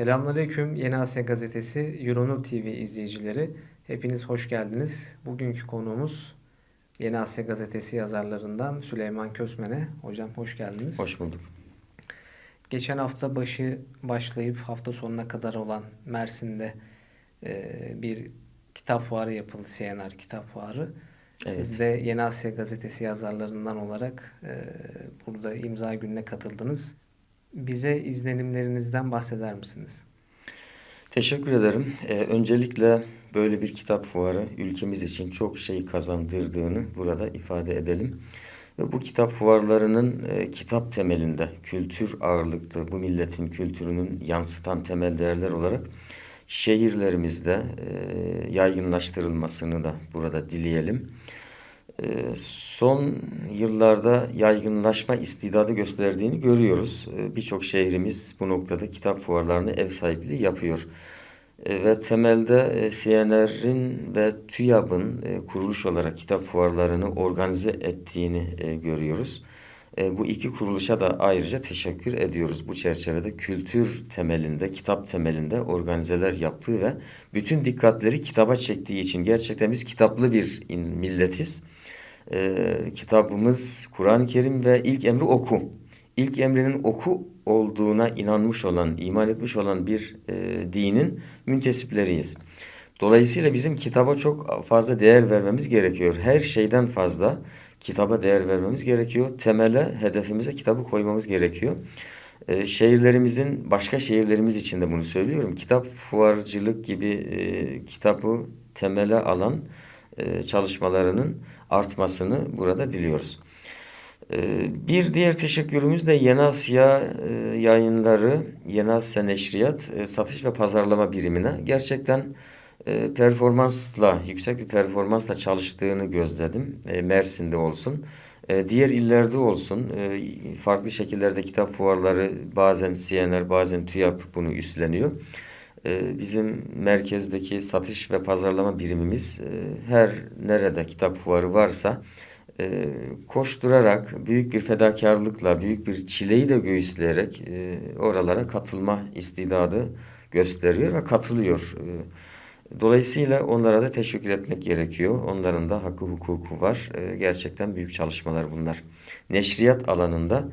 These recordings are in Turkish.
Selamünaleyküm Yeni Asya Gazetesi Euronur TV izleyicileri. Hepiniz hoş geldiniz. Bugünkü konuğumuz Yeni Asya Gazetesi yazarlarından Süleyman Kösmen'e. Hocam hoş geldiniz. Hoş bulduk. Geçen hafta başı başlayıp hafta sonuna kadar olan Mersin'de e, bir kitap fuarı yapıldı. CNR kitap fuarı. Evet. Siz de Yeni Asya Gazetesi yazarlarından olarak e, burada imza gününe katıldınız. Bize izlenimlerinizden bahseder misiniz? Teşekkür ederim. Ee, öncelikle böyle bir kitap fuarı ülkemiz için çok şey kazandırdığını burada ifade edelim. Ve bu kitap fuarlarının e, kitap temelinde kültür ağırlıklı bu milletin kültürünün yansıtan temel değerler olarak şehirlerimizde e, yaygınlaştırılmasını da burada dileyelim. E, son yıllarda yaygınlaşma istidadı gösterdiğini görüyoruz. E, Birçok şehrimiz bu noktada kitap fuarlarına ev sahipliği yapıyor. E, Ve temelde e, CNR'in ve TÜYAB'ın e, kuruluş olarak kitap fuarlarını organize ettiğini e, görüyoruz. Bu iki kuruluşa da ayrıca teşekkür ediyoruz. Bu çerçevede kültür temelinde, kitap temelinde organizeler yaptığı ve bütün dikkatleri kitaba çektiği için gerçekten biz kitaplı bir milletiz. E, kitabımız Kur'an-ı Kerim ve ilk emri oku. İlk emrinin oku olduğuna inanmış olan, iman etmiş olan bir e, dinin müntesipleriyiz. Dolayısıyla bizim kitaba çok fazla değer vermemiz gerekiyor. Her şeyden fazla kitaba değer vermemiz gerekiyor. Temele, hedefimize kitabı koymamız gerekiyor. E, şehirlerimizin, başka şehirlerimiz için de bunu söylüyorum. Kitap fuarcılık gibi e, kitabı temele alan çalışmalarının artmasını burada diliyoruz. Ee, Bir diğer teşekkürümüz de Yeni Asya e, yayınları, Yeni Asya Neşriyat e, satış ve pazarlama birimine gerçekten e, performansla, yüksek bir performansla çalıştığını gözledim. E, Mersin'de olsun, e, diğer illerde olsun, e, farklı şekillerde kitap fuarları bazen CNR, bazen TÜYAP bunu üstleniyor. E, Bizim merkezdeki satış ve pazarlama birimimiz e, her nerede kitap fuarı varsa e, koşturarak, büyük bir fedakarlıkla, büyük bir çileyi de göğüsleyerek e, oralara katılma istidadı gösteriyor ve katılıyor. Dolayısıyla onlara da teşekkür etmek gerekiyor. Onların da hakkı hukuku var. Gerçekten büyük çalışmalar bunlar. Neşriyat alanında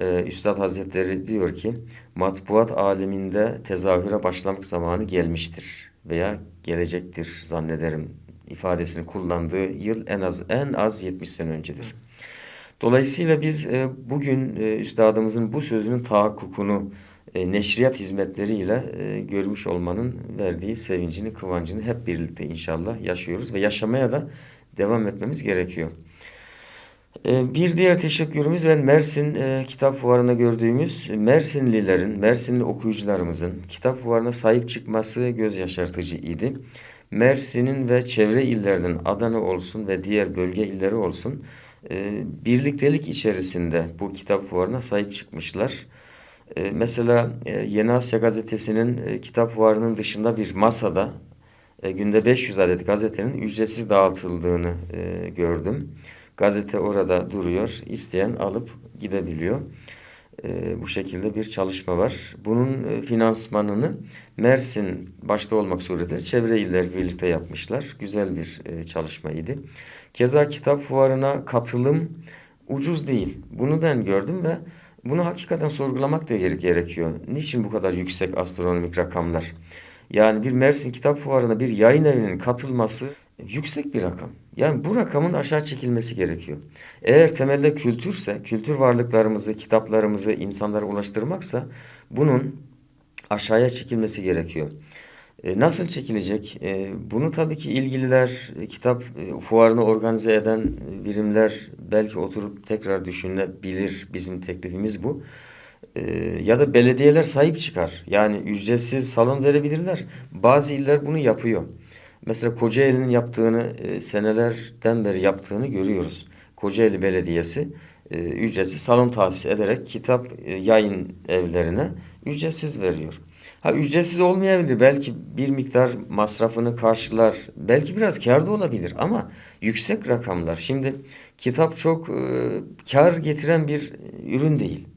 e, Üstad Hazretleri diyor ki matbuat aleminde tezahüre başlamak zamanı gelmiştir veya gelecektir zannederim ifadesini kullandığı yıl en az en az 70 sene öncedir. Dolayısıyla biz e, bugün e, üstadımızın bu sözünün tahakkukunu e, neşriyat hizmetleriyle e, görmüş olmanın verdiği sevincini, kıvancını hep birlikte inşallah yaşıyoruz ve yaşamaya da devam etmemiz gerekiyor. E, Bir diğer teşekkürümüz ben Mersin e, Kitap Fuarı'nda gördüğümüz Mersinlilerin, Mersinli okuyucularımızın kitap fuarına sahip çıkması göz yaşartıcı idi. Mersin'in ve çevre illerinin Adana olsun ve diğer bölge illeri olsun e, birliktelik içerisinde bu kitap fuarına sahip çıkmışlar. E, mesela e, Yeni Asya Gazetesi'nin kitap fuarının dışında bir masada günde 500 adet gazetenin ücretsiz dağıtıldığını gördüm. Gazete orada duruyor, isteyen alıp gidebiliyor. E, bu şekilde bir çalışma var. Bunun e, finansmanını Mersin başta olmak suretiyle çevre iller birlikte yapmışlar. Güzel bir e, çalışmaydı. Keza kitap fuarına katılım ucuz değil. Bunu ben gördüm ve bunu hakikaten sorgulamak da gere- gerekiyor. Niçin bu kadar yüksek astronomik rakamlar? Yani bir Mersin Kitap Fuarı'na bir yayın evinin katılması yüksek bir rakam. Yani bu rakamın aşağı çekilmesi gerekiyor. Eğer temelde kültürse, kültür varlıklarımızı, kitaplarımızı insanlara ulaştırmaksa bunun aşağıya çekilmesi gerekiyor. E, nasıl çekilecek? E, bunu tabii ki ilgililer, e, kitap e, fuarını organize eden e, birimler belki oturup tekrar düşünebilir. Bizim teklifimiz bu. E, ya da belediyeler sahip çıkar. Yani ücretsiz salon verebilirler. Bazı iller bunu yapıyor. Mesela Kocaeli'nin yaptığını e, senelerden beri yaptığını görüyoruz. Kocaeli Belediyesi e, ücretsiz salon tahsis ederek kitap e, yayın evlerine ücretsiz veriyor. Ha ücretsiz olmayabilir. Belki bir miktar masrafını karşılar. Belki biraz kâr da olabilir ama yüksek rakamlar. Şimdi kitap çok e, kâr getiren bir ürün değil.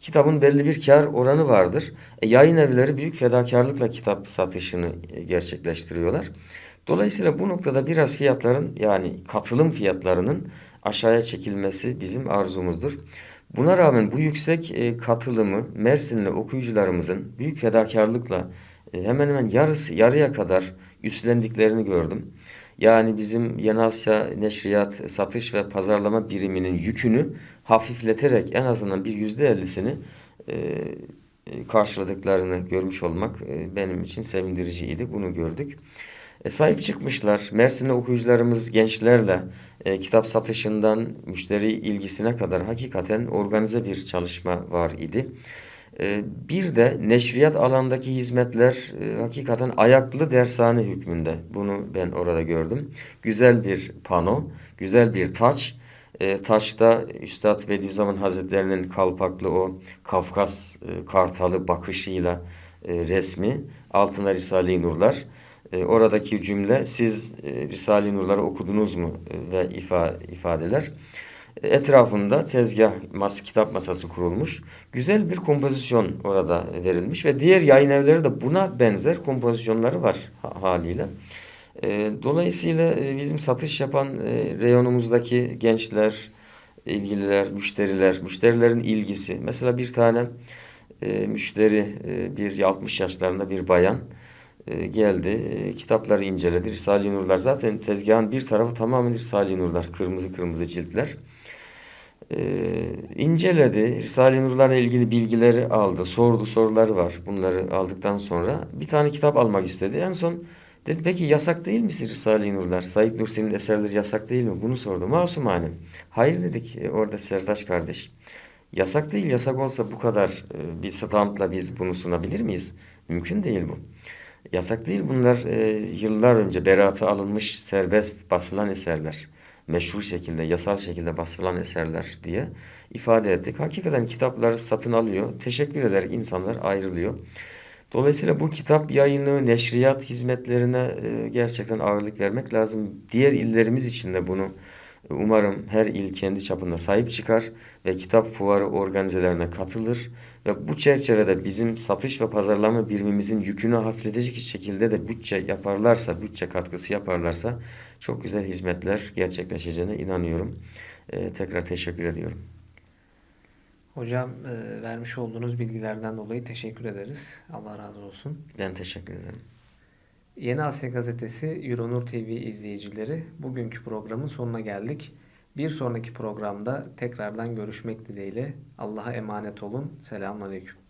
Kitabın belli bir kar oranı vardır. E, yayın evleri büyük fedakarlıkla kitap satışını e, gerçekleştiriyorlar. Dolayısıyla bu noktada biraz fiyatların yani katılım fiyatlarının aşağıya çekilmesi bizim arzumuzdur. Buna rağmen bu yüksek e, katılımı Mersinli okuyucularımızın büyük fedakarlıkla e, hemen hemen yarısı yarıya kadar üstlendiklerini gördüm. Yani bizim Yeni Asya Neşriyat Satış ve Pazarlama Biriminin yükünü hafifleterek en azından bir yüzde ellisini e, e, karşıladıklarını görmüş olmak e, benim için sevindiriciydi. Bunu gördük. E, sahip çıkmışlar. Mersinli okuyucularımız gençlerle e, kitap satışından müşteri ilgisine kadar hakikaten organize bir çalışma var idi. E, bir de neşriyat alandaki hizmetler e, hakikaten ayaklı dershane hükmünde. Bunu ben orada gördüm. Güzel bir pano, güzel bir taç. E, taçta Üstad Bediüzzaman Hazretlerinin kalpaklı o Kafkas e, kartalı bakışıyla e, resmi, altına Risale-i Nurlar. Oradaki cümle siz Risale-i Nurları okudunuz mu ve ifa, ifadeler. Etrafında tezgah, masa, kitap masası kurulmuş. Güzel bir kompozisyon orada verilmiş ve diğer yayın evleri de buna benzer kompozisyonları var ha- haliyle. E, dolayısıyla e, bizim satış yapan e, reyonumuzdaki gençler, ilgililer, müşteriler, müşterilerin ilgisi. Mesela bir tane e, müşteri, e, bir 60 yaşlarında bir bayan e, geldi, e, kitapları inceledi. Risale-i Nurlar zaten tezgahın bir tarafı tamamen Risale-i Nurlar, kırmızı kırmızı ciltler. E, inceledi, Risale-i Nurlar'la ilgili bilgileri aldı, sordu soruları var. Bunları aldıktan sonra bir tane kitap almak istedi. En son dedi peki yasak değil mi Risale-i Nurlar? Said Nursi'nin eserleri yasak değil mi? Bunu sordu. Masumane. Hayır dedik e, orada Sertaç kardeş. Yasak değil, yasak olsa bu kadar e, bir stampla biz bunu sunabilir miyiz? Mümkün değil bu. Yasak değil bunlar e, yıllar önce beraatı alınmış serbest basılan eserler. Meşhur şekilde, yasal şekilde basılan eserler diye ifade ettik. Hakikaten kitapları satın alıyor. Teşekkür ederek insanlar ayrılıyor. Dolayısıyla bu kitap yayını, neşriyat hizmetlerine e, gerçekten ağırlık vermek lazım. Diğer illerimiz için de bunu umarım her il kendi çapında sahip çıkar ve kitap fuarı organizelerine katılır. Ve bu çerçevede bizim satış ve pazarlama birimimizin yükünü hafifletecek şekilde de bütçe yaparlarsa, bütçe katkısı yaparlarsa çok güzel hizmetler gerçekleşeceğine inanıyorum. E, tekrar teşekkür ediyorum. Hocam e, vermiş olduğunuz bilgilerden dolayı teşekkür ederiz. Allah razı olsun. Ben teşekkür ederim. Yeni Asya Gazetesi Euronur TV izleyicileri bugünkü programın sonuna geldik. Bir sonraki programda tekrardan görüşmek dileğiyle. Allah'a emanet olun. Selamun Aleyküm.